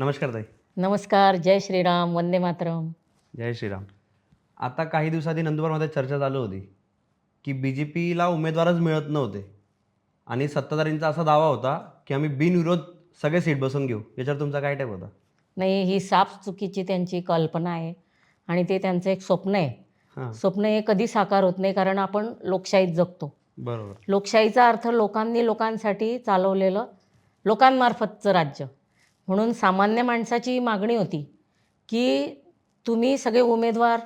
नमस्कार ताई. नमस्कार जय श्रीराम वंदे मातरम. जय श्रीराम. आता काही दिवसाआधी नंदुरबारमध्ये चर्चा चालू होती की बी जे पीला उमेदवारच मिळत नव्हते. आणि सत्ताधारींचा असा दावा होता की आम्ही बिनविरोध सगळे सीट बसून घेऊ. याच्यावर तुमचा काय टाईप होता? नाही ही साफ चुकीची त्यांची कल्पना आहे आणि ते त्यांचं एक स्वप्न आहे. स्वप्न हे कधी साकार होत नाही कारण आपण लोकशाहीत जगतो. बरोबर. लोकशाहीचा अर्थ लोकांनी लोकांसाठी चालवलेलं लोकांमार्फतचं राज्य. म्हणून सामान्य माणसाची मागणी होती की तुम्ही सगळे उमेदवार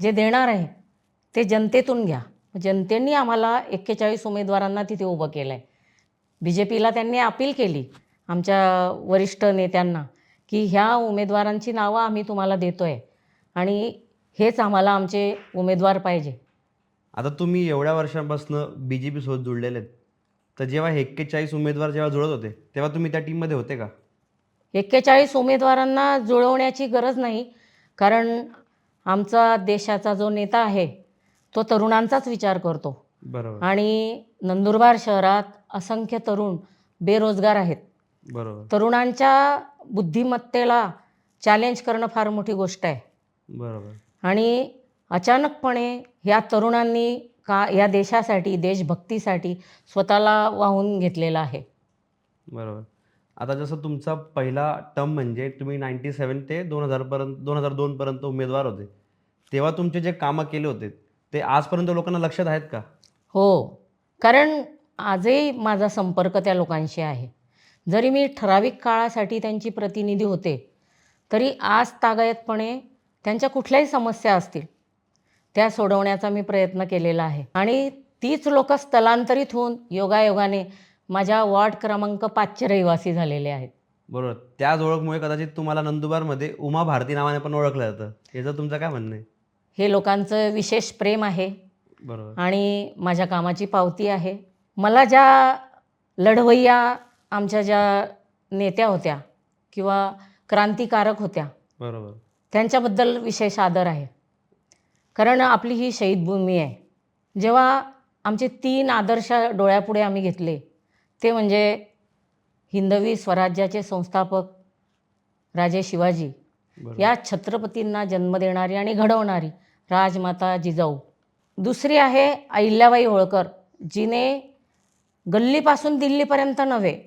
जे देणार आहे ते जनतेतून घ्या. जनतेने आम्हाला एक्केचाळीस उमेदवारांना तिथे उभं केलं आहे बी जे पीला त्यांनी अपील केली आमच्या वरिष्ठ नेत्यांना की ह्या उमेदवारांची नावं आम्ही तुम्हाला देतो आहे आणि हेच आम्हाला आमचे उमेदवार पाहिजे. आता तुम्ही एवढ्या वर्षांपासून बी जे पीसोबत जुळलेले आहेत. तर जेव्हा एक्केचाळीस उमेदवार जेव्हा जुळत होते तेव्हा तुम्ही त्या टीममध्ये होते का? एक्केचाळीस उमेदवारांना जुळवण्याची गरज नाही कारण आमचा देशाचा जो नेता आहे तो तरुणांचाच विचार करतो. बरोबर. आणि नंदुरबार शहरात असंख्य तरुण बेरोजगार आहेत. बरोबर. तरुणांच्या बुद्धिमत्तेला चॅलेंज करणं फार मोठी गोष्ट आहे. बरोबर. आणि अचानकपणे ह्या तरुणांनी का या देशासाठी देशभक्तीसाठी स्वतःला वाहून घेतलेलं आहे. बरोबर. आता जसं तुमचा पहिला टर्म म्हणजे तुम्ही नाईन्टी सेवन ते दोन हजारपर्यंत दोन हजार दोनपर्यंत उमेदवार होते. तेव्हा तुमचे जे कामं केले होते ते आजपर्यंत लोकांना लक्षात आहेत का? हो. कारण आजही माझा संपर्क त्या लोकांशी आहे. जरी मी ठराविक काळासाठी त्यांची प्रतिनिधी होते तरी आज तागायतपणे त्यांच्या कुठल्याही समस्या असतील त्या सोडवण्याचा मी प्रयत्न केलेला आहे. आणि तीच लोक स्थलांतरित होऊन योगायोगाने माझ्या वॉर्ड क्रमांक पाचचे रहिवासी झालेले आहेत. बरोबर. त्याच ओळखमुळे कदाचित तुम्हाला नंदुरबारमध्ये उमा भारती नावाने पण ओळखलं जातं. याचं तुमचं काय म्हणणं आहे? हे लोकांचं विशेष प्रेम आहे. बरोबर. आणि माझ्या कामाची पावती आहे. मला ज्या लढवय्या आमच्या ज्या नेत्या होत्या किंवा क्रांतिकारक होत्या बरोबर. त्यांच्याबद्दल विशेष आदर आहे. कारण आपली ही शहीद भूमी आहे. जेव्हा आमचे तीन आदर्श डोळ्यापुढे आम्ही घेतले ते म्हणजे हिंदवी स्वराज्याचे संस्थापक राजे शिवाजी. या छत्रपतींना जन्म देणारी आणि घडवणारी राजमाता जिजाऊ. दुसरी आहे अहिल्याबाई होळकर. जिने गल्लीपासून दिल्लीपर्यंत नव्हे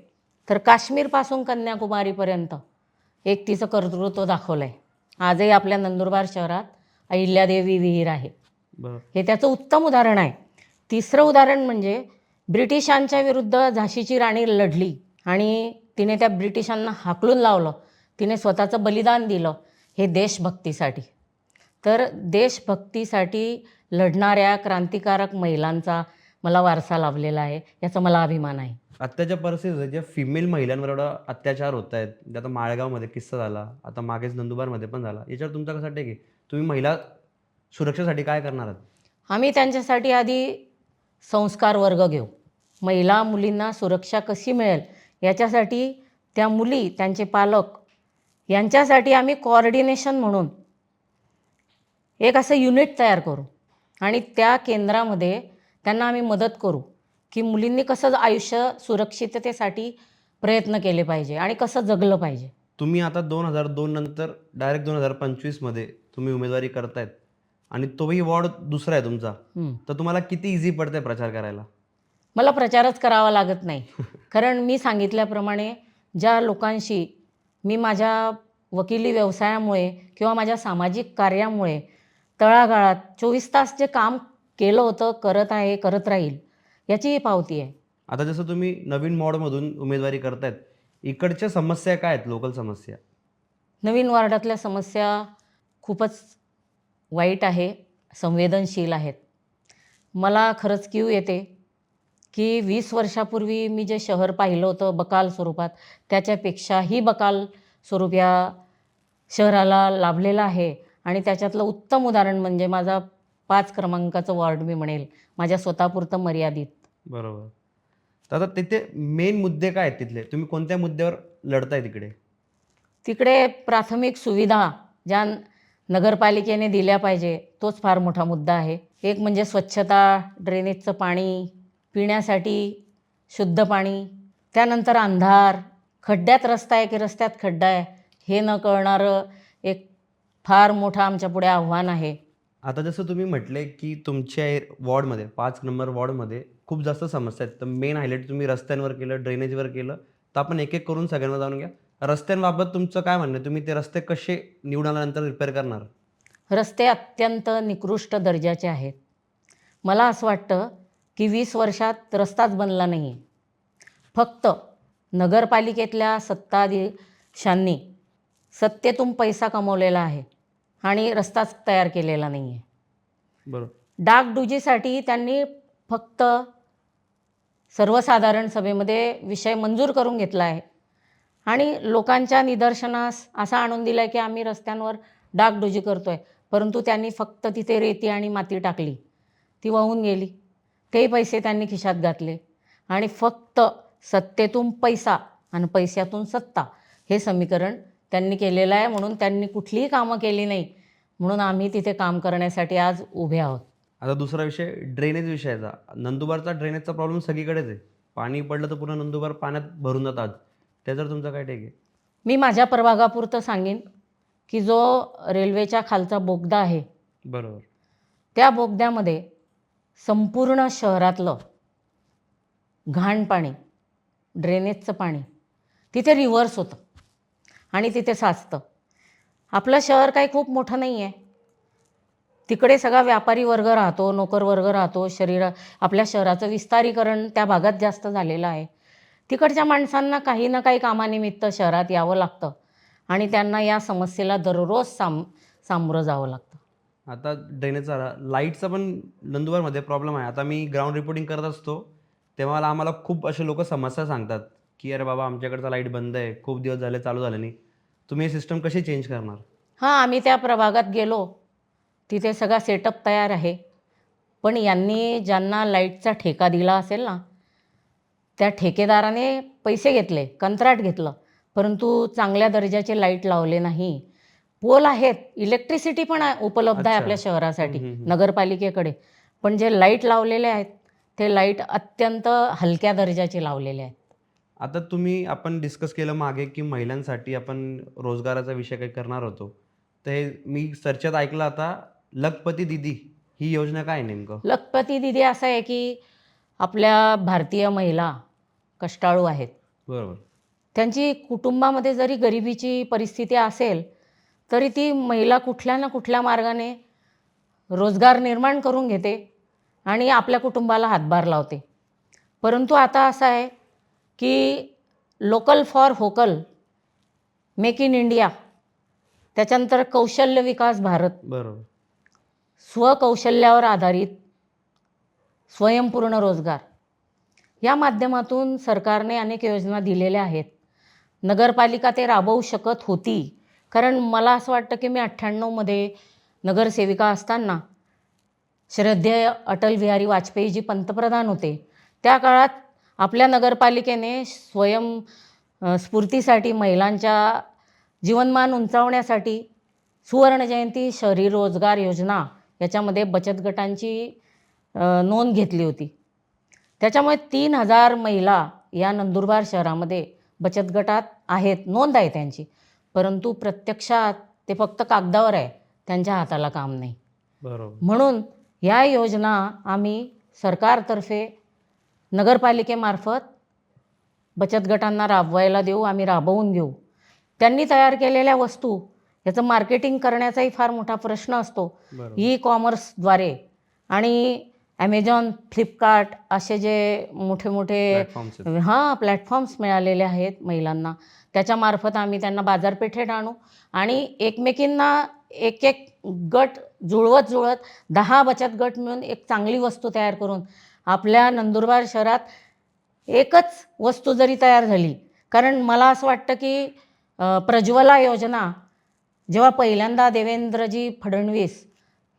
तर काश्मीरपासून कन्याकुमारीपर्यंत एक तिचं कर्तृत्व दाखवलं आहे आजही आपल्या नंदुरबार शहरात अहिल्यादेवी विहीर आहे. हे त्याचं उत्तम उदाहरण आहे. तिसरं उदाहरण म्हणजे ब्रिटिशांच्या विरुद्ध झाशीची राणी लढली आणि तिने त्या ब्रिटिशांना हाकलून लावलं. तिने स्वतःचं बलिदान दिलं हे देशभक्तीसाठी. तर देशभक्तीसाठी लढणाऱ्या क्रांतिकारक महिलांचा मला वारसा लाभलेला आहे याचा मला अभिमान आहे. आत्ताच्या परिस्थितीत ज्या फिमेल महिलांवर एवढा अत्याचार होत आहेत जे आता माळगावमध्ये किस्सा झाला आता मागेच नंदुरबारमध्ये पण झाला याच्यावर तुमचा कसा टेक आहे? तुम्ही महिला सुरक्षेसाठी काय करणार आहात? आम्ही त्यांच्यासाठी आधी संस्कार वर्ग घेऊ. महिला मुलींना सुरक्षा कशी मिळेल? याच्यासाठी त्या मुली त्यांचे पालक यांच्यासाठी आम्ही कोऑर्डिनेशन म्हणून एक असं युनिट तयार करू. आणि त्या केंद्रामध्ये त्यांना आम्ही मदत करू की मुलींनी कसं आयुष्य सुरक्षिततेसाठी प्रयत्न केले पाहिजे आणि कसं जगलं पाहिजे. तुम्ही आता दोन हजार दोन नंतर डायरेक्ट दोन हजार पंचवीसमध्ये तुम्ही उमेदवारी करतायत आणि तोही वॉर्ड दुसरा आहे तुमचा. तर तुम्हाला किती इझी पडतंय प्रचार करायला? मला प्रचारच करावा लागत नाही. कारण मी सांगितल्याप्रमाणे ज्या लोकांशी मी माझ्या वकिली व्यवसायामुळे किंवा माझ्या सामाजिक कार्यामुळे तळागाळात चोवीस तास जे काम केलं होतं करत आहे करत राहील याची ही पावती आहे. आता जसं तुम्ही नवीन मॉडमधून उमेदवारी करतायत इकडच्या समस्या काय आहेत लोकल समस्या? नवीन वार्डातल्या समस्या खूपच वाईट आहे संवेदनशील आहेत. मला खरंच क्यू येते. की वीस वर्षापूर्वी मी जे शहर पाहिलं होतं बकाल स्वरूपात त्याच्यापेक्षाही बकाल स्वरूप या शहराला लाभलेलं आहे. आणि त्याच्यातलं उत्तम उदाहरण म्हणजे माझा पाच क्रमांकाचं वॉर्ड मी म्हणेल माझ्या स्वतःपुरतं मर्यादित. बरोबर. तर आता तिथे मेन मुद्दे काय आहेत तिथले? तुम्ही कोणत्या मुद्द्यावर लढताय तिकडे? तिकडे प्राथमिक सुविधा ज्या नगरपालिकेने दिल्या पाहिजे तोच फार मोठा मुद्दा आहे. एक म्हणजे स्वच्छता ड्रेनेजचं पाणी पिण्यासाठी शुद्ध पाणी त्यानंतर अंधार खड्ड्यात रस्ता आहे की रस्त्यात खड्डा आहे हे न कळणारं एक फार मोठं आमच्यापुढे आव्हान आहे. आता जसं तुम्ही म्हटले की तुमच्या वॉर्डमध्ये पाच नंबर वॉर्डमध्ये खूप जास्त समस्या आहेत. तर मेन हायलाईट तुम्ही रस्त्यांवर केलं ड्रेनेजवर केलं. तर आपण एक एक करून सगळ्यांना जाणून घ्या. रस्त्यांबाबत तुमचं काय म्हणणं आहे? तुम्ही ते रस्ते कसे निवडून आल्यानंतर रिपेअर करणार? रस्ते अत्यंत निकृष्ट दर्जाचे आहेत. मला असं वाटतं की वीस वर्षात रस्ताच बनला नाही आहे फक्त नगरपालिकेतल्या सत्ताधीशांनी सत्तेतून पैसा कमवलेला आहे आणि रस्ताच तयार केलेला नाही आहे बरोबर. डागडुजीसाठी त्यांनी फक्त सर्वसाधारण सभेमध्ये विषय मंजूर करून घेतला आहे. आणि लोकांच्या निदर्शनास असा आणून दिला आहे की आम्ही रस्त्यांवर डागडुजी करतो आहे परंतु त्यांनी फक्त तिथे रेती आणि माती टाकली. ती वाहून गेली. तेही पैसे त्यांनी खिशात घातले. आणि फक्त सत्तेतून पैसा आणि पैशातून सत्ता हे समीकरण त्यांनी केलेलं आहे. म्हणून त्यांनी कुठलीही कामं केली नाही. म्हणून आम्ही तिथे काम करण्यासाठी आज उभे आहोत. आता दुसरा विषय ड्रेनेज विषयाचा नंदुबारचा ड्रेनेजचा प्रॉब्लेम सगळीकडेच आहे. पाणी पडलं तर पुन्हा नंदुबार पाण्यात भरून जातात. त्याच्यावर तुमचा काय टेक आहे? मी माझ्या प्रभागापुरतं सांगेन की जो रेल्वेच्या खालचा बोगदा आहे बरोबर. त्या बोगद्यामध्ये संपूर्ण शहरातलं घाण पाणी ड्रेनेजचं पाणी तिथे रिव्हर्स होतं आणि तिथे साचतं. आपलं शहर काही खूप मोठं नाही आहे. तिकडे सगळा व्यापारी वर्ग राहतो नोकर वर्ग राहतो शरीर आपल्या शहराचं विस्तारीकरण त्या भागात जास्त झालेलं आहे. तिकडच्या माणसांना काही ना काही कामानिमित्त शहरात यावं लागतं आणि त्यांना या समस्येला दररोज साम सामोरं जावं लागतं. आता ड्रेनेजचा लाईटचा पण नंदुबारमध्ये प्रॉब्लेम आहे. आता मी ग्राउंड रिपोर्टिंग करत असतो तेव्हा मला आम्हाला खूप असे लोक समस्या सांगतात की अरे बाबा आमच्याकडचा लाइट बंद आहे खूप दिवस झाले चालू झाले नाही. तुम्ही हे सिस्टम कशी चेंज करणार? हां आम्ही त्या प्रभागात गेलो. तिथे सगळा सेटअप तयार आहे. पण यांनी ज्यांना लाईटचा ठेका दिला असेल ना त्या ठेकेदाराने पैसे घेतले कंत्राट घेतलं. परंतु चांगल्या दर्जाचे लाइट लावले नाही. पोल आहेत इलेक्ट्रिसिटी पण उपलब्ध आहे. आपल्या शहरासाठी. नगरपालिकेकडे. पण जे लाइट लावलेले आहेत ते लाइट अत्यंत हलक्या दर्जाचे लावलेले आहेत. आता तुम्ही आपण डिस्कस केलं मागे की महिलांसाठी आपण रोजगाराचा विषय काही करणार होतो. हे मी चर्चेत ऐकलं आता लखपती दिदी ही योजना काय नेमकं? लखपती दिदी असं आहे की आपल्या भारतीय महिला कष्टाळू आहेत. बरोबर. त्यांची कुटुंबामध्ये जरी गरिबीची परिस्थिती असेल तरी ती महिला कुठल्या ना कुठल्या मार्गाने रोजगार निर्माण करून घेते आणि आपल्या कुटुंबाला हातभार लावते. परंतु आता असं आहे की local for vocal make in India त्याच्यानंतर कौशल्य विकास भारत बरोबर. स्वकौशल्यावर आधारित स्वयंपूर्ण रोजगार. या माध्यमातून सरकारने अनेक योजना दिलेल्या आहेत. नगरपालिका ते राबवू शकत होती. कारण मला असं वाटतं की मी अठ्ठ्याण्णवमध्ये नगरसेविका असताना श्रद्धेय अटल बिहारी वाजपेयी जी पंतप्रधान होते. त्या काळात आपल्या नगरपालिकेने स्वयं स्फूर्तीसाठी महिलांच्या जीवनमान उंचावण्यासाठी सुवर्णजयंती शहरी रोजगार योजना याच्यामध्ये बचत गटांची नोंद घेतली होती. त्याच्यामुळे तीन हजार महिला या नंदुरबार शहरामध्ये बचत गटात आहेत नोंद आहे त्यांची. परंतु प्रत्यक्षात ते फक्त कागदावर आहे. त्यांच्या हाताला काम नाही. बरोबर. म्हणून या योजना आम्ही सरकारतर्फे नगरपालिकेमार्फत बचत गटांना राबवायला देऊ आम्ही राबवून घेऊ. त्यांनी तयार केलेल्या वस्तू याचं मार्केटिंग करण्याचाही फार मोठा प्रश्न असतो. ई कॉमर्सद्वारे आणि ॲमेझॉन फ्लिपकार्ट असे जे मोठे मोठे प्लॅटफॉर्म्स. हां प्लॅटफॉर्म्स मिळालेले आहेत महिलांना त्याच्यामार्फत आम्ही त्यांना बाजारपेठेत आणू आणि एकमेकींना एक एक गट जुळवत जुळवत दहा बचत गट मिळून एक चांगली वस्तू तयार करून आपल्या नंदुरबार शहरात एकच वस्तू जरी तयार झाली कारण मला असं वाटतं की प्रज्वला योजना जेव्हा पहिल्यांदा देवेंद्रजी फडणवीस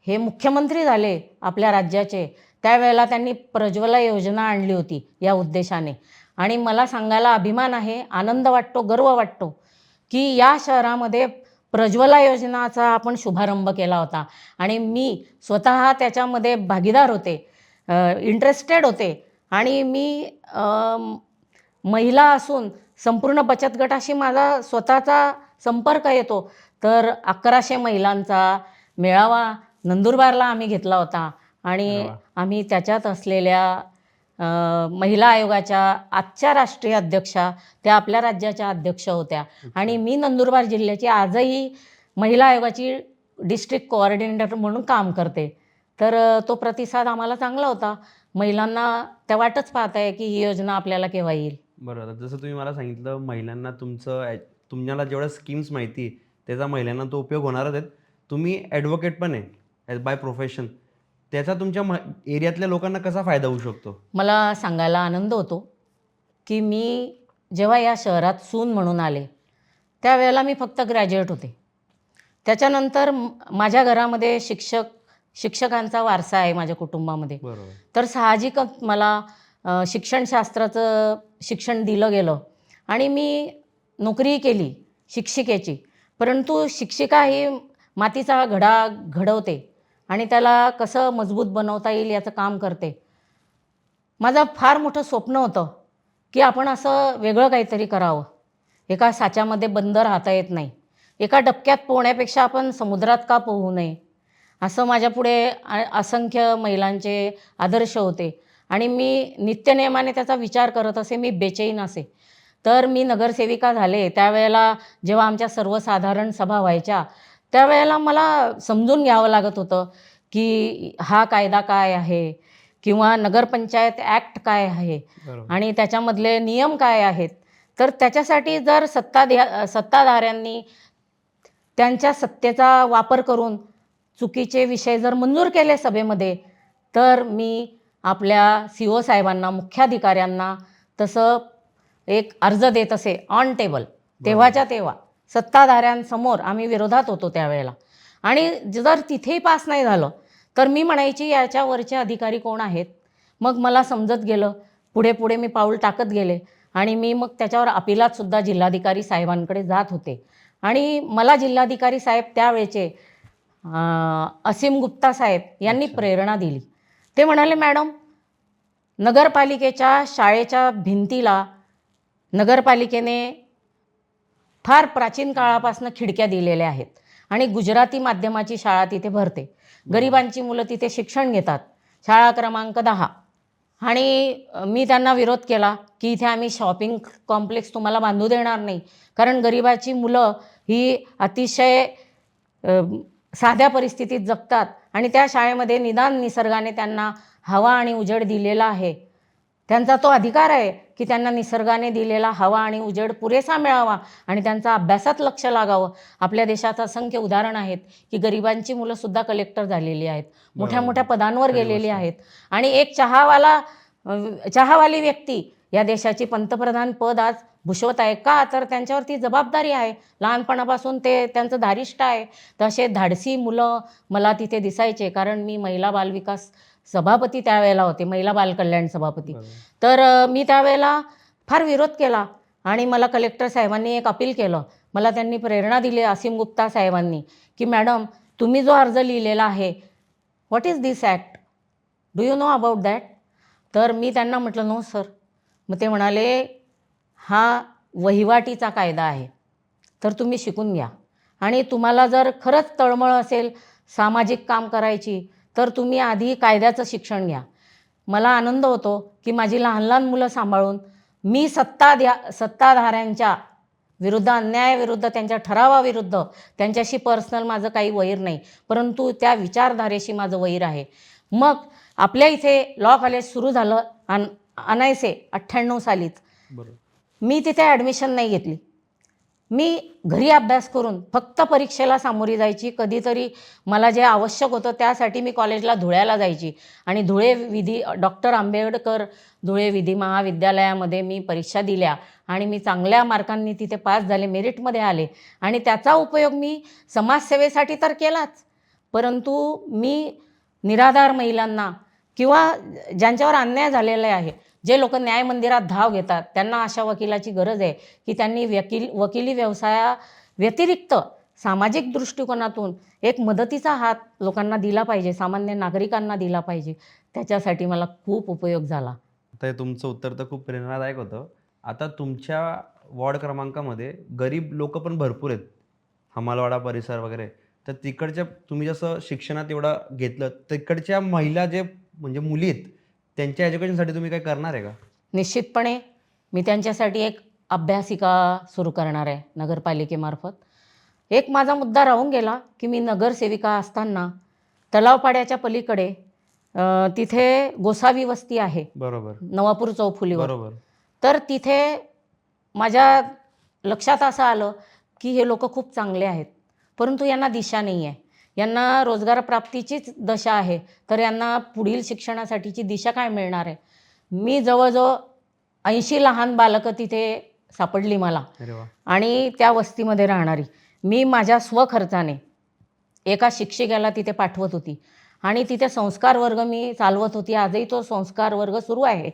हे मुख्यमंत्री झाले आपल्या राज्याचे त्यावेळेला त्यांनी प्रज्वला योजना आणली होती या उद्देशाने. आणि मला सांगायला अभिमान आहे आनंद वाटतो गर्व वाटतो की या शहरामध्ये प्रज्वला योजनाचा आपण शुभारंभ केला होता. आणि मी स्वतः त्याच्यामध्ये भागीदार होते इंटरेस्टेड होते. आणि मी महिला असून संपूर्ण बचत गटाशी माझा स्वतःचा संपर्क येतो. तर अकराशे महिलांचा मेळावा नंदुरबारला आम्ही घेतला होता. आणि. आम्ही त्याच्यात असलेल्या महिला आयोगाच्या आजच्या राष्ट्रीय अध्यक्षा त्या आपल्या राज्याच्या अध्यक्ष होत्या. आणि मी नंदुरबार जिल्ह्याची आजही महिला आयोगाची डिस्ट्रिक्ट कोऑर्डिनेटर म्हणून काम करते. तर तो प्रतिसाद आम्हाला चांगला होता. महिलांना त्या वाटच पाहत आहे की ही योजना आपल्याला केव्हा येईल. बरोबर. जसं तुम्ही मला सांगितलं महिलांना तुमचं तुम्हाला जेवढ्या स्कीम्स माहिती त्याचा महिलांना तो उपयोग होणारच आहेत. तुम्ही ॲडव्होकेट पण आहे बाय प्रोफेशन त्याचा तुमच्या म एरियातल्या लोकांना कसा फायदा होऊ शकतो? मला सांगायला आनंद होतो की मी जेव्हा या शहरात सून म्हणून आले त्यावेळेला मी फक्त ग्रॅज्युएट होते. त्याच्यानंतर माझ्या घरामध्ये शिक्षक शिक्षकांचा वारसा आहे माझ्या कुटुंबामध्ये. तर साहजिकच मला शिक्षणशास्त्राचं शिक्षण दिलं गेलं आणि मी नोकरीही केली शिक्षिकेची. परंतु शिक्षिका ही मातीचा घडा घडवते. आणि त्याला कसं मजबूत बनवता येईल याचं काम करते. माझं फार मोठं स्वप्न होतं की आपण असं वेगळं काहीतरी करावं. एका साच्यामध्ये बंद राहता येत नाही. एका डबक्यात पोहण्यापेक्षा आपण समुद्रात का पोहू नये? असं माझ्यापुढे असंख्य महिलांचे आदर्श होते. आणि मी नित्यनियमाने त्याचा विचार करत असे मी बेचैन असे. तर मी नगरसेविका झाले. त्यावेळेला जेव्हा आमच्या सर्वसाधारण सभा व्हायच्या त्यावेळेला मला समजून घ्यावं लागत होतं की हा कायदा काय आहे किंवा नगरपंचायत ॲक्ट काय आहे आणि त्याच्यामधले नियम काय आहेत. तर त्याच्यासाठी जर सत्ता सत्ताधाऱ्यांनी त्यांच्या सत्तेचा वापर करून चुकीचे विषय जर मंजूर केले सभेमध्ये तर मी आपल्या सी ओ साहेबांना मुख्याधिकाऱ्यांना तसं एक अर्ज देत असे ऑन टेबल तेव्हाच्या तेव्हा. सत्ताधाऱ्यांसमोर आम्ही विरोधात होतो त्यावेळेला. आणि जर तिथेही पास नाही झालं तर मी म्हणायची याच्यावरचे अधिकारी कोण आहेत? मग मला समजत गेलं. पुढे पुढे मी पाऊल टाकत गेले आणि मी मग त्याच्यावर अपिलात सुद्धा जिल्हाधिकारी साहेबांकडे जात होते. आणि मला जिल्हाधिकारी साहेब त्यावेळेचे असीम गुप्ता साहेब यांनी. प्रेरणा दिली. ते म्हणाले मॅडम नगरपालिकेच्या शाळेच्या भिंतीला नगरपालिकेने फार प्राचीन काळापासून खिडक्या दिलेल्या आहेत. आणि गुजराती माध्यमाची शाळा तिथे भरते. गरिबांची मुलं तिथे शिक्षण घेतात. शाळा क्रमांक दहा. आणि मी त्यांना विरोध केला की इथे आम्ही शॉपिंग कॉम्प्लेक्स तुम्हाला बांधू देणार नाही. कारण गरिबाची मुलं ही अतिशय साध्या परिस्थितीत जगतात. आणि त्या शाळेमध्ये निदान निसर्गाने त्यांना हवा आणि उजेड दिलेला आहे. त्यांचा तो अधिकार आहे की त्यांना निसर्गाने दिलेला हवा आणि उजेड पुरेसा मिळावा आणि त्यांचा अभ्यासात लक्ष लागावं. आपल्या देशात असंख्य उदाहरण आहेत की गरिबांची मुलंसुद्धा कलेक्टर झालेली आहेत. मोठ्या. मोठ्या पदांवर गेलेली. आहेत. आणि एक चहावाला चहावाली व्यक्ती या देशाची पंतप्रधान पद आज भूषवत आहे. का? तर त्यांच्यावरती जबाबदारी आहे. लहानपणापासून ते त्यांचं धारिष्ट आहे. तसे धाडसी मुलं मला तिथे दिसायचे. कारण मी महिला बालविकास सभापती त्यावेळेला होते महिला बालकल्याण सभापती. तर मी त्यावेळेला फार विरोध केला आणि मला कलेक्टर साहेबांनी एक अपील केलं. मला त्यांनी प्रेरणा दिली असीम गुप्ता साहेबांनी की मॅडम तुम्ही जो अर्ज लिहिलेला आहे what is this act do you know about that तर मी त्यांना म्हटलं नो सर मग ते म्हणाले हा वहिवाटीचा कायदा आहे तर तुम्ही शिकून घ्या. आणि तुम्हाला जर खरंच तळमळ असेल सामाजिक काम करायची तर तुम्ही आधी कायद्याचं शिक्षण घ्या. मला आनंद होतो की माझी लहान लहान मुलं सांभाळून मी सत्ता द्या सत्ताधाऱ्यांच्या विरुद्ध अन्यायाविरुद्ध त्यांच्या ठरावाविरुद्ध त्यांच्याशी पर्सनल माझं काही वैर नाही. परंतु त्या विचारधारेशी माझं वैर आहे. मग आपल्या इथे लॉ कॉलेज सुरू झालं अन अनायसे अठ्ठ्याण्णव सालीच मी तिथे ॲडमिशन नाही घेतली. मी घरी अभ्यास करून फक्त परीक्षेला सामोरी जायची कधीतरी मला जे आवश्यक होतं त्यासाठी मी कॉलेजला धुळ्याला जायची. आणि धुळे विधी डॉक्टर आंबेडकर धुळे विधी महाविद्यालयामध्ये मी परीक्षा दिल्या आणि मी चांगल्या मार्कांनी तिथे पास झाले मेरिटमध्ये आले. आणि त्याचा उपयोग मी समाजसेवेसाठी तर केलाच. परंतु मी निराधार महिलांना किंवा ज्यांच्यावर अन्याय झालेला आहे जे लोक न्याय मंदिरात धाव घेतात त्यांना अशा वकिलाची गरज आहे की त्यांनी वकील वकिली व्यवसाया व्यतिरिक्त सामाजिक दृष्टिकोनातून एक मदतीचा हात लोकांना दिला पाहिजे सामान्य नागरिकांना दिला पाहिजे. त्याच्यासाठी मला खूप उपयोग झाला. आता तुमचं उत्तर तर खूप प्रेरणादायक होतं. आता तुमच्या वॉर्ड क्रमांकामध्ये गरीब लोक पण भरपूर आहेत. हमालवाडा परिसर वगैरे. तर तिकडच्या तुम्ही जसं शिक्षणात एवढं घेतलं तिकडच्या महिला जे म्हणजे मुली आहेत त्यांच्या एज्युकेशनसाठी तुम्ही काही करणार आहे का? निश्चितपणे. मी त्यांच्यासाठी एक अभ्यासिका सुरू करणार आहे नगरपालिकेमार्फत. एक माझा मुद्दा राहून गेला की मी नगरसेविका असताना तलावपाड्याच्या पलीकडे तिथे गोसावी वस्ती आहे. बरोबर. नवापूर चौफुलीवर. बरोबर. तर तिथे माझ्या लक्षात असं आलं की हे लोक खूप चांगले आहेत. परंतु यांना दिशा नाही आहे यांना रोजगार प्राप्तीचीच दशा आहे तर यांना पुढील शिक्षणासाठीची दिशा काय मिळणार आहे? मी जवळजवळ ऐंशी लहान बालकं तिथे सापडली मला. आणि त्या वस्तीमध्ये राहणारी. मी माझ्या स्वखर्चाने एका शिक्षिकेला तिथे पाठवत होती. आणि तिथे संस्कार वर्ग मी चालवत होती. आजही तो संस्कार वर्ग सुरू आहे.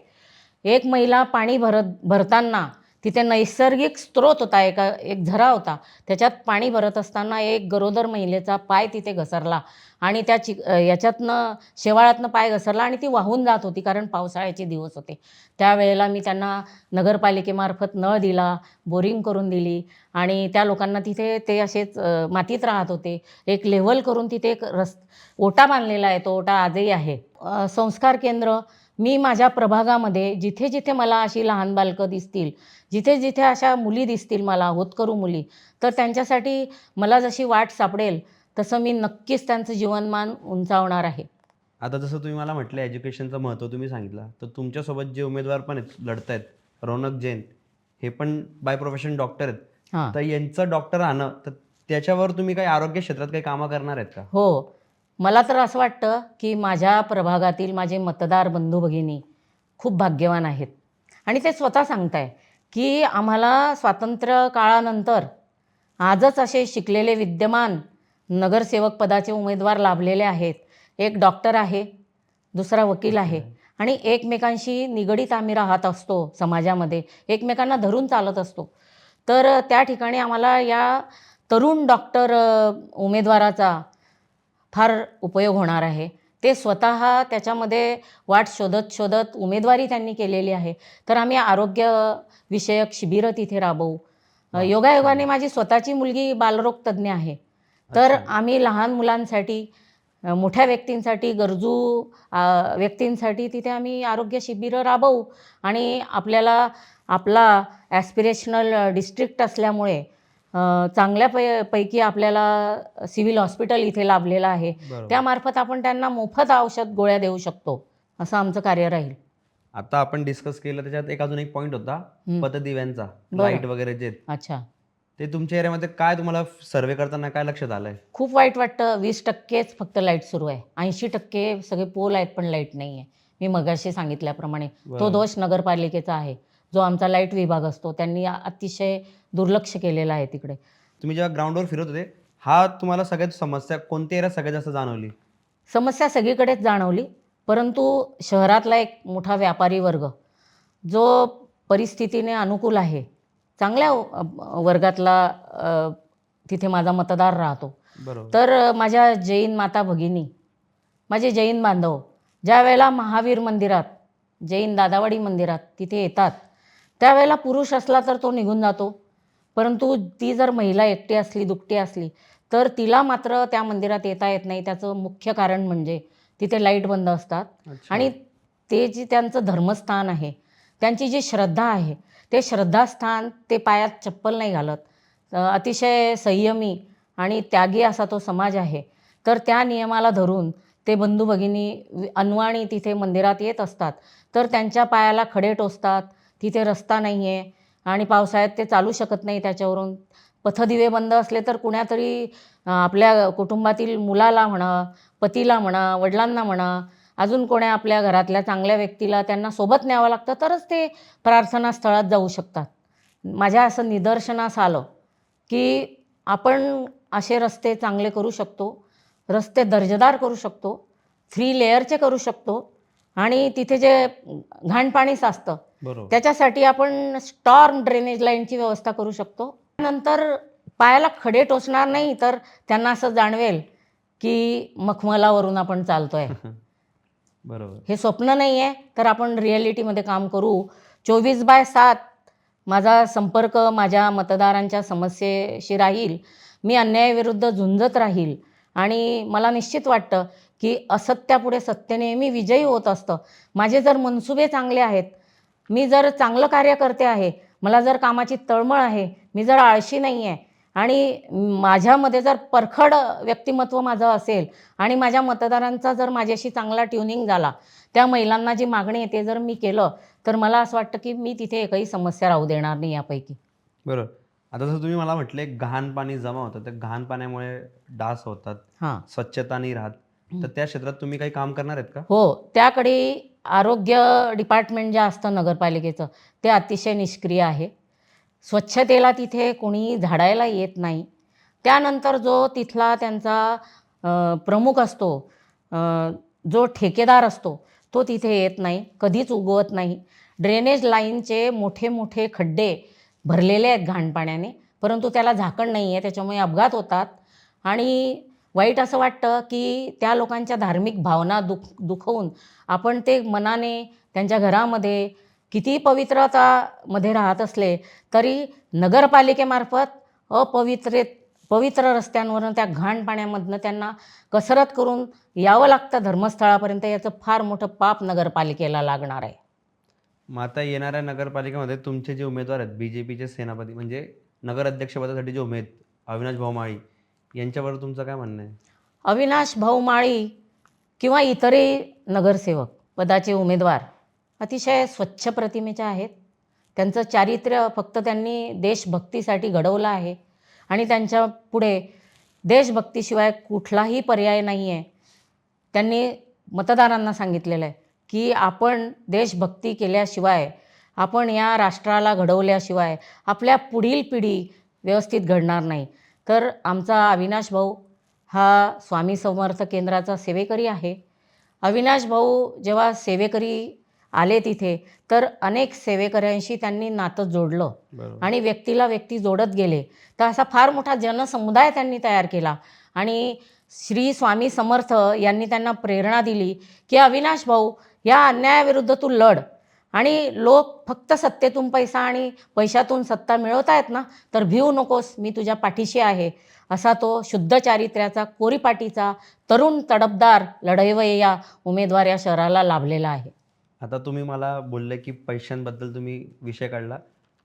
एक महिला पाणी भरत भरताना तिथे नैसर्गिक स्रोत होता एका एक झरा होता. त्याच्यात पाणी भरत असताना एक गरोदर महिलेचा पाय तिथे घसरला आणि त्या चि याच्यातनं शेवाळातनं पाय घसरला आणि ती वाहून जात होती कारण पावसाळ्याचे दिवस होते. त्यावेळेला मी त्यांना नगरपालिकेमार्फत नळ दिला बोरिंग करून दिली आणि त्या लोकांना तिथे ते असेच मातीत राहत होते. एक लेवल करून तिथे एक रस ओटा बांधलेला आहे तो ओटा आजही आहे. संस्कार केंद्र मी माझ्या प्रभागामध्ये जिथे जिथे मला अशी लहान बालकं दिसतील जिथे जिथे अशा मुली दिसतील मला होतकरू मुली तर त्यांच्यासाठी मला जशी वाट सापडेल तसं मी नक्कीच त्यांचं जीवनमान उंचावणार आहे. आता जसं तुम्ही मला म्हटलं एज्युकेशनचं महत्त्व तुम्ही सांगितलं तर तुमच्यासोबत जे उमेदवार पण आहेत लढत आहेत रौनक जैन हे पण बाय प्रोफेशन डॉक्टर आहेत. हां. तर यांचं डॉक्टर राहणं तर त्याच्यावर तुम्ही काही आरोग्य क्षेत्रात काही कामं करणार आहेत का? हो. मला तर असं वाटतं की माझ्या प्रभागातील माझे मतदार बंधू भगिनी खूप भाग्यवान आहेत. आणि ते स्वतः सांगताय की आम्हाला स्वातंत्र्य काळानंतर आजच असे शिकलेले विद्यमान नगरसेवक पदाचे उमेदवार लाभलेले आहेत. एक डॉक्टर आहे दुसरा वकील आहे आणि एकमेकांशी निगडीत आम्ही राहत असतो समाजामध्ये एकमेकांना धरून चालत असतो. तर त्या ठिकाणी आम्हाला या तरुण डॉक्टर उमेदवाराचा फार उपयोग होणार आहे. ते स्वतः त्याच्यामध्ये वाट शोधत शोधत उमेदवारी त्यांनी केलेली आहे. तर आम्ही आरोग्य विषयक शिबिरं तिथे राबवू. योगायोगाने माझी स्वतःची मुलगी बालरोग तज्ज्ञ आहे. तर. आम्ही लहान मुलांसाठी मोठ्या व्यक्तींसाठी गरजू व्यक्तींसाठी तिथे आम्ही आरोग्य शिबिरं राबवू. आणि आपल्याला आपला ॲस्पिरेशनल डिस्ट्रिक्ट असल्यामुळे चांगल्या पै पैकी आपल्याला सिव्हिल हॉस्पिटल इथे लाभलेलं आहे. त्यामार्फत आपण त्यांना मोफत औषध गोळ्या देऊ शकतो असं आमचं कार्य राहील. आता आपण डिस्कस केलं त्याच्यात एक अजून एक पॉईंट होता. पतदिव्यांचा. लाइट वगैरे जे. अच्छा. ते तुमच्या एरियामध्ये काय तुम्हाला सर्वे करताना काय लक्षात आलंय? खूप वाईट वाटतं. वीस टक्केच फक्त लाइट सुरू आहे. ऐंशी टक्के सगळे पोल आहेत पण लाइट नाही आहे मी मगाशी सांगितल्याप्रमाणे. तो. दोष नगरपालिकेचा आहे. जो आमचा लाइट विभाग असतो त्यांनी अतिशय दुर्लक्ष केलेलं आहे तिकडे. तुम्ही जेव्हा ग्राउंडवर फिरत होते हा तुम्हाला सगळ्यात समस्या कोणत्या एरियात सगळ्यात जास्त जाणवली? समस्या सगळीकडेच जाणवली परंतु शहरातला एक मोठा व्यापारी वर्ग जो परिस्थितीने अनुकूल आहे चांगल्या वर्गातला तिथे माझा मतदार राहतो. तर माझ्या जैन माता भगिनी माझे जैन बांधव ज्या वेळेला महावीर मंदिरात जैन दादावाडी मंदिरात तिथे येतात त्यावेळेला पुरुष असला तर तो निघून जातो. परंतु ती जर महिला एकटी असली दुकटी असली तर तिला मात्र त्या मंदिरात येता येत नाही. त्याचं मुख्य कारण म्हणजे तिथे लाइट बंद असतात. आणि ते जे त्यांचं धर्मस्थान आहे त्यांची जी श्रद्धा आहे ते श्रद्धास्थान ते पायात चप्पल नाही घालत. अतिशय संयमी आणि त्यागी असा तो समाज आहे. तर त्या नियमाला धरून ते बंधू भगिनी अनवाणी तिथे मंदिरात येत असतात. तर त्यांच्या पायाला खडे टोचतात. तिथे रस्ता नाही आहे आणि पावसाळ्यात ते चालू शकत नाही त्याच्यावरून. पथदिवे बंद असले तर कुण्यातरी आपल्या कुटुंबातील मुलाला म्हणा पतीला म्हणा वडिलांना म्हणा अजून कोण्या आपल्या घरातल्या चांगल्या व्यक्तीला त्यांना सोबत न्यावं लागतं तरच ते प्रार्थना स्थळात जाऊ शकतात. माझ्या असं निदर्शनास आलं की आपण असे रस्ते चांगले करू शकतो रस्ते दर्जेदार करू शकतो थ्री लेअरचे करू शकतो आणि तिथे जे घाणपाणीच असतं साचतं त्याच्यासाठी आपण स्टॉर्म ड्रेनेज लाईनची व्यवस्था करू शकतो. नंतर पायाला खडे टोचणार नाही तर त्यांना असं जाणवेल की मखमलावरून आपण चालतोय. बरोबर. हे स्वप्न नाही आहे तर आपण रिॲलिटीमध्ये काम करू. चोवीस बाय सात माझा संपर्क माझ्या मतदारांच्या समस्येशी राहील. मी अन्यायाविरुद्ध झुंजत राहील. आणि मला निश्चित वाटतं की असत्यापुढे सत्य नेहमी विजयी होत असतं. माझे जर मनसुबे चांगले आहेत मी जर चांगलं कार्य करते आहे मला जर कामाची तळमळ आहे मी जर आळशी नाही आहे आणि माझ्यामध्ये जर परखड व्यक्तिमत्व माझं असेल आणि माझ्या मतदारांचा जर माझ्याशी चांगला ट्युनिंग झाला त्या महिलांना जी मागणी आहे ते जर मी केलं तर मला असं वाटतं की मी तिथे एकही समस्या राहू देणार नाही यापैकी. बरोबर. आता जसं तुम्ही मला म्हटले घाण पाणी जमा होतं त्या घाण पाण्यामुळे डास होतात हां. स्वच्छता नाही राहत. तर त्या क्षेत्रात तुम्ही काही काम करणार आहेत का? हो त्याकडे आरोग्य डिपार्टमेंट जे असतं नगरपालिकेचं ते अतिशय निष्क्रिय आहे. स्वच्छतेला तिथे कोणी झाडायला येत नाही. त्यानंतर जो तिथला त्यांचा प्रमुख असतो जो ठेकेदार असतो तो तिथे येत नाही कधीच उगवत नाही. ड्रेनेज लाईनचे मोठे मोठे खड्डे भरलेले आहेत घाणपाण्याने परंतु त्याला झाकण नाही आहे त्याच्यामुळे अपघात होतात. आणि वाईट असं वाटतं की त्या लोकांच्या धार्मिक भावना दुख दुखवून आपण ते मनाने त्यांच्या घरामध्ये किती पवित्रतामध्ये राहत असले तरी नगरपालिकेमार्फत अपवित्रेत पवित्र रस्त्यांवरून त्या घाण पाण्यामधनं त्यांना कसरत करून यावं लागतं धर्मस्थळापर्यंत. याचं फार मोठं पाप नगरपालिकेला लागणार आहे. मग आता येणाऱ्या नगरपालिकेमध्ये तुमचे जे उमेदवार आहेत बी जे पीचे सेनापती म्हणजे नगर अध्यक्षपदासाठी जे उमेद अविनाश भाऊमाळी यांच्यावर तुमचं काय म्हणणं आहे? अविनाश भाऊ माळी किंवा इतरही नगरसेवक पदाचे उमेदवार अतिशय स्वच्छ प्रतिमेचे आहेत. त्यांचं चारित्र्य फक्त त्यांनी देशभक्तीसाठी घडवलं आहे. आणि त्यांच्या पुढे देशभक्तीशिवाय कुठलाही पर्याय नाही आहे त्यांनी मतदारांना सांगितलेलं आहे की आपण देशभक्ती केल्याशिवाय आपण या राष्ट्राला घडवल्याशिवाय आपल्या पुढील पिढी व्यवस्थित घडणार नाही. तर आमचा अविनाश भाऊ हा स्वामी समर्थ केंद्राचा सेवेकरी आहे. अविनाश भाऊ जेव्हा सेवेकरी आले तिथे तर अनेक सेवेकऱ्यांशी त्यांनी नातं जोडलं आणि व्यक्तीला व्यक्ती जोडत गेले. तर असा फार मोठा जनसमुदाय त्यांनी तयार केला आणि श्री स्वामी समर्थ यांनी त्यांना प्रेरणा दिली की अविनाश भाऊ या अन्यायाविरुद्ध तू लढ. आणि लोक फक्त सत्तेतून पैसा आणि पैशातून सत्ता मिळवतायत आहेत ना तर भिवू नकोस मी तुझ्या पाठीशी आहे. असा तो शुद्ध चारित्र्याचा कोरीपाटीचा तरुण तडबदार लढैवय या उमेदवार या शहराला लाभलेला आहे. आता तुम्ही मला बोलले की पैशांबद्दल तुम्ही विषय काढला.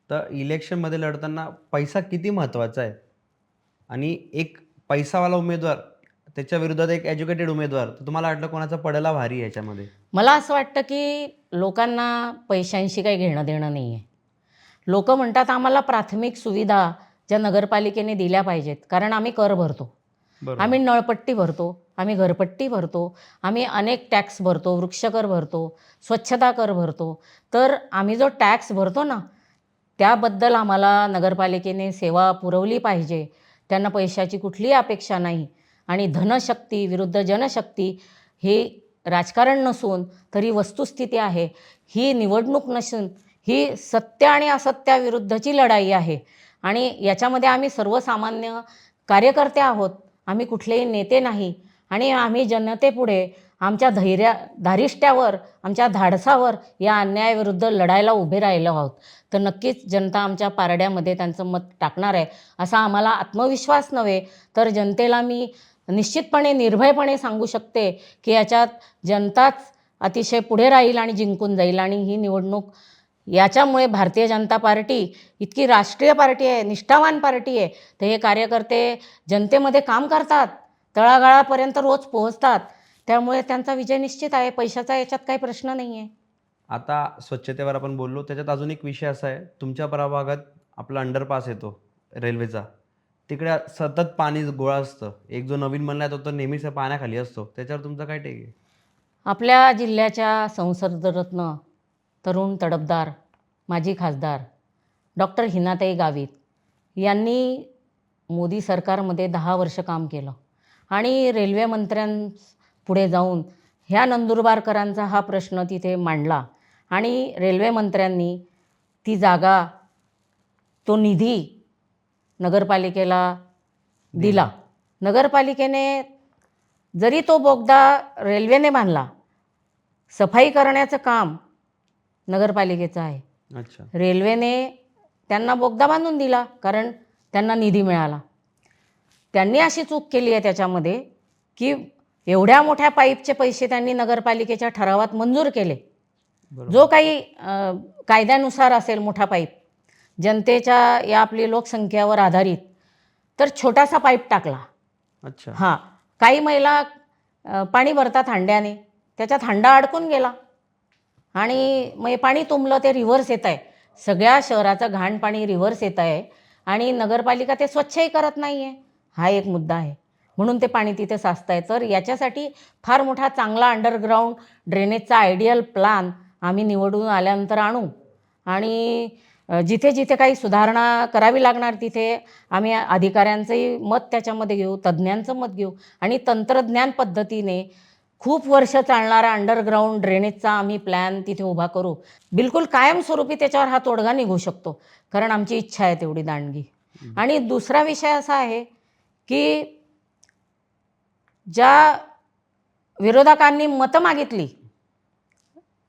तर इलेक्शनमध्ये लढताना पैसा किती महत्त्वाचा आहे? आणि एक पैसावाला उमेदवार त्याच्या विरोधात एक एज्युकेटेड उमेदवार. तर तुम्हाला वाटलं कोणाचा पडायला भारी आहे याच्यामध्ये? मला असं वाटतं की लोकांना पैशांशी काही घेणं देणं नाही आहे लोक म्हणतात आम्हाला प्राथमिक सुविधा ज्या नगरपालिकेने दिल्या पाहिजेत कारण आम्ही कर भरतो. आम्ही नळपट्टी भरतो आम्ही घरपट्टी भरतो आम्ही अनेक टॅक्स भरतो वृक्षकर भरतो स्वच्छता कर भरतो. तर आम्ही जो टॅक्स भरतो ना त्याबद्दल आम्हाला नगरपालिकेने सेवा पुरवली पाहिजे. त्यांना पैशाची कुठलीही अपेक्षा नाही. आणि धनशक्ती विरुद्ध जनशक्ती हे राजकारण नसून तरी वस्तुस्थिती आहे. ही निवडणूक नसून ही सत्य आणि असत्याविरुद्धची लढाई आहे. आणि याच्यामध्ये आम्ही सर्वसामान्य कार्यकर्ते आहोत. आम्ही कुठलेही नेते नाही. आणि आम्ही जनतेपुढे आमच्या धैर्या धारिष्ट्यावर आमच्या धाडसावर या अन्यायाविरुद्ध लढायला उभे राहिलो आहोत. तर नक्कीच जनता आमच्या पारड्यामध्ये त्यांचं मत टाकणार आहे. असा आम्हाला आत्मविश्वास नव्हे तर जनतेला मी निश्चितपणे निर्भयपणे सांगू शकते की याच्यात जनताच अतिशय पुढे राहील आणि जिंकून जाईल. आणि ही निवडणूक याच्यामुळे भारतीय जनता पार्टी इतकी राष्ट्रीय पार्टी आहे निष्ठावान पार्टी आहे तर हे कार्यकर्ते जनतेमध्ये काम करतात तळागाळापर्यंत रोज पोहोचतात. त्यामुळे त्यांचा विजय निश्चित आहे. पैशाचा याच्यात काही प्रश्न नाही आहे आता स्वच्छतेवर आपण बोललो त्याच्यात अजून एक विषय असा आहे. तुमच्या प्रभागात आपला अंडरपास येतो रेल्वेचा तिकडे सतत पाणी गोळा असतं. एक जो नवीन बनला तो तो नेहमीच त्या पाण्याखाली असतो. त्याच्यावर तुमचं काय टेक आहे? आपल्या जिल्ह्याच्या संसर्गरत्न तरुण तडफदार माजी खासदार डॉक्टर हिनाताई गावित यांनी मोदी सरकारमध्ये दहा वर्ष काम केलं. आणि रेल्वे मंत्र्यांपुढे जाऊन ह्या नंदुरबारकरांचा हा प्रश्न तिथे मांडला आणि रेल्वे मंत्र्यांनी ती जागा तो निधी नगरपालिकेला दिला. नगरपालिकेने जरी तो बोगदा रेल्वेने बांधला सफाई करण्याचं काम नगरपालिकेचं आहे. अच्छा. रेल्वेने त्यांना बोगदा बांधून दिला कारण त्यांना निधी मिळाला. त्यांनी अशी चूक केली आहे त्याच्यामध्ये की एवढ्या मोठ्या पाईपचे पैसे त्यांनी नगरपालिकेच्या ठरावात मंजूर केले. जो काही कायद्यानुसार असेल मोठा पाईप जनतेच्या या आपली लोकसंख्येवर आधारित. तर छोटासा पाईप टाकला. अच्छा. हां. काही महिला अ, पाणी भरतात हांड्याने. त्याच्यात हांडा अडकून गेला. आणि मग हे पाणी तुंबलं ते रिव्हर्स येत आहे. सगळ्या शहराचं घाण पाणी रिव्हर्स येत आहे. आणि नगरपालिका ते स्वच्छही करत नाही आहे हा एक मुद्दा आहे. म्हणून ते पाणी तिथे साचत आहे तर याच्यासाठी फार मोठा चांगला अंडरग्राऊंड ड्रेनेजचा आयडियल प्लान आम्ही निवडून आल्यानंतर आणू. आणि जिथे जिथे काही सुधारणा करावी लागणार तिथे आम्ही अधिकाऱ्यांचंही मत त्याच्यामध्ये घेऊ तज्ज्ञांचं मत घेऊ आणि तंत्रज्ञान पद्धतीने खूप वर्ष चालणारा अंडरग्राऊंड ड्रेनेजचा आम्ही प्लॅन तिथे उभा करू. बिलकुल कायमस्वरूपी त्याच्यावर हा तोडगा निघू शकतो कारण आमची इच्छा आहे तेवढी दांडगी. आणि दुसरा विषय असा आहे की ज्या विरोधकांनी मतं मागितली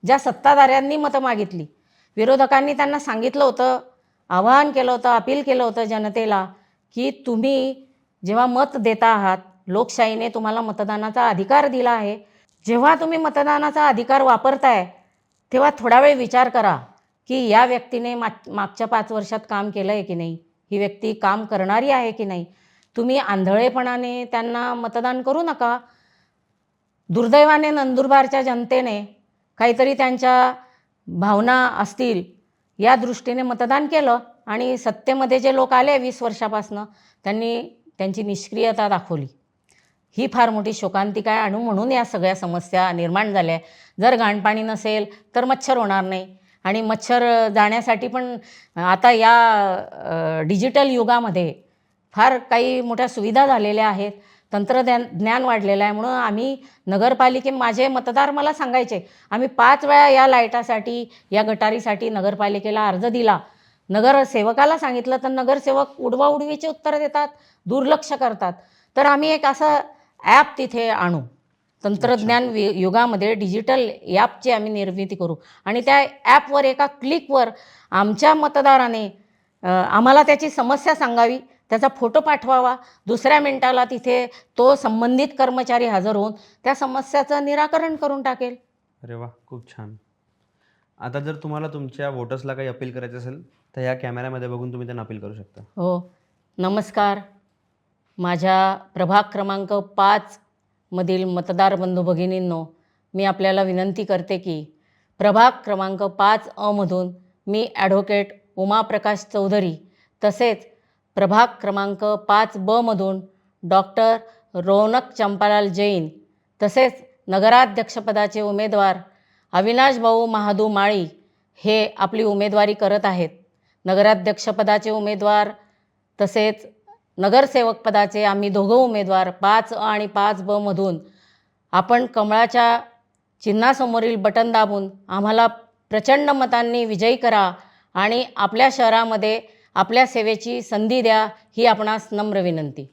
ज्या सत्ताधाऱ्यांनी मतं मागितली विरोधकांनी त्यांना सांगितलं होतं आवाहन केलं होतं अपील केलं होतं जनतेला की तुम्ही जेव्हा मत देता आहात लोकशाहीने तुम्हाला मतदानाचा अधिकार दिला आहे. जेव्हा तुम्ही मतदानाचा अधिकार वापरताय तेव्हा थोडा वेळ विचार करा की या व्यक्तीने माग मागच्या पाच वर्षात काम केलं आहे की नाही? ही व्यक्ती काम करणारी आहे की नाही? तुम्ही आंधळेपणाने त्यांना मतदान करू नका. दुर्दैवाने नंदुरबारच्या जनतेने काहीतरी त्यांच्या भावना असतील या दृष्टीने मतदान केलं आणि सत्तेमध्ये जे लोक आले वीस वर्षापासनं त्यांनी त्यांची निष्क्रियता दाखवली. ही फार मोठी शोकांतिका आहे. आणि म्हणून या सगळ्या समस्या निर्माण झाल्या जर घाणपाणी नसेल तर मच्छर होणार नाही. आणि मच्छर जाण्यासाठी पण आता या डिजिटल युगामध्ये फार काही मोठ्या सुविधा झालेल्या आहेत. तंत्रज्ञान ज्ञान वाढलेलं आहे म्हणून आम्ही नगरपालिके माझे मतदार मला सांगायचे आम्ही पाच वेळा या लाईटासाठी या गटारीसाठी नगरपालिकेला अर्ज दिला. नगरसेवकाला सांगितलं तर नगरसेवक उडवा उडवीचे उत्तर देतात दुर्लक्ष करतात. तर आम्ही एक असं ॲप तिथे आणू. तंत्रज्ञान वि- युगामध्ये डिजिटल ॲपची आम्ही निर्मिती करू. आणि त्या ॲपवर एका क्लिकवर आमच्या मतदाराने आम्हाला त्याची समस्या सांगावी त्याचा फोटो पाठवावा. दुसऱ्या मिनिटाला तिथे तो संबंधित कर्मचारी हजर होऊन त्या समस्याचं निराकरण करून टाकेल. अरे वा खूप छान. आता जर तुम्हाला तुमच्या वोटर्सला काही अपील करायचं असेल तर ह्या कॅमेऱ्यामध्ये बघून तुम्ही त्यांना अपील करू शकता. हो. नमस्कार. माझ्या प्रभाग क्रमांक पाच मधील मतदार बंधू भगिनींनो मी आपल्याला विनंती करते की प्रभाग क्रमांक पाच अमधून मी ॲडव्होकेट उमाप्रकाश चौधरी तसेच प्रभाग क्रमांक पाच बमधून डॉक्टर रौनक चंपालाल जैन तसेच नगराध्यक्षपदाचे उमेदवार अविनाश भाऊ महादू माळी हे आपली उमेदवारी करत आहेत. नगराध्यक्षपदाचे उमेदवार तसेच नगरसेवक पदाचे आम्ही दोघं उमेदवार पाच अ आणि पाच ब मधून आपण कमळाच्या चिन्हासमोरील बटन दाबून आम्हाला प्रचंड मतांनी विजयी करा आणि आपल्या शहरामध्ये आपल्या सेवेची संधी द्या ही आपणास नम्र विनंती.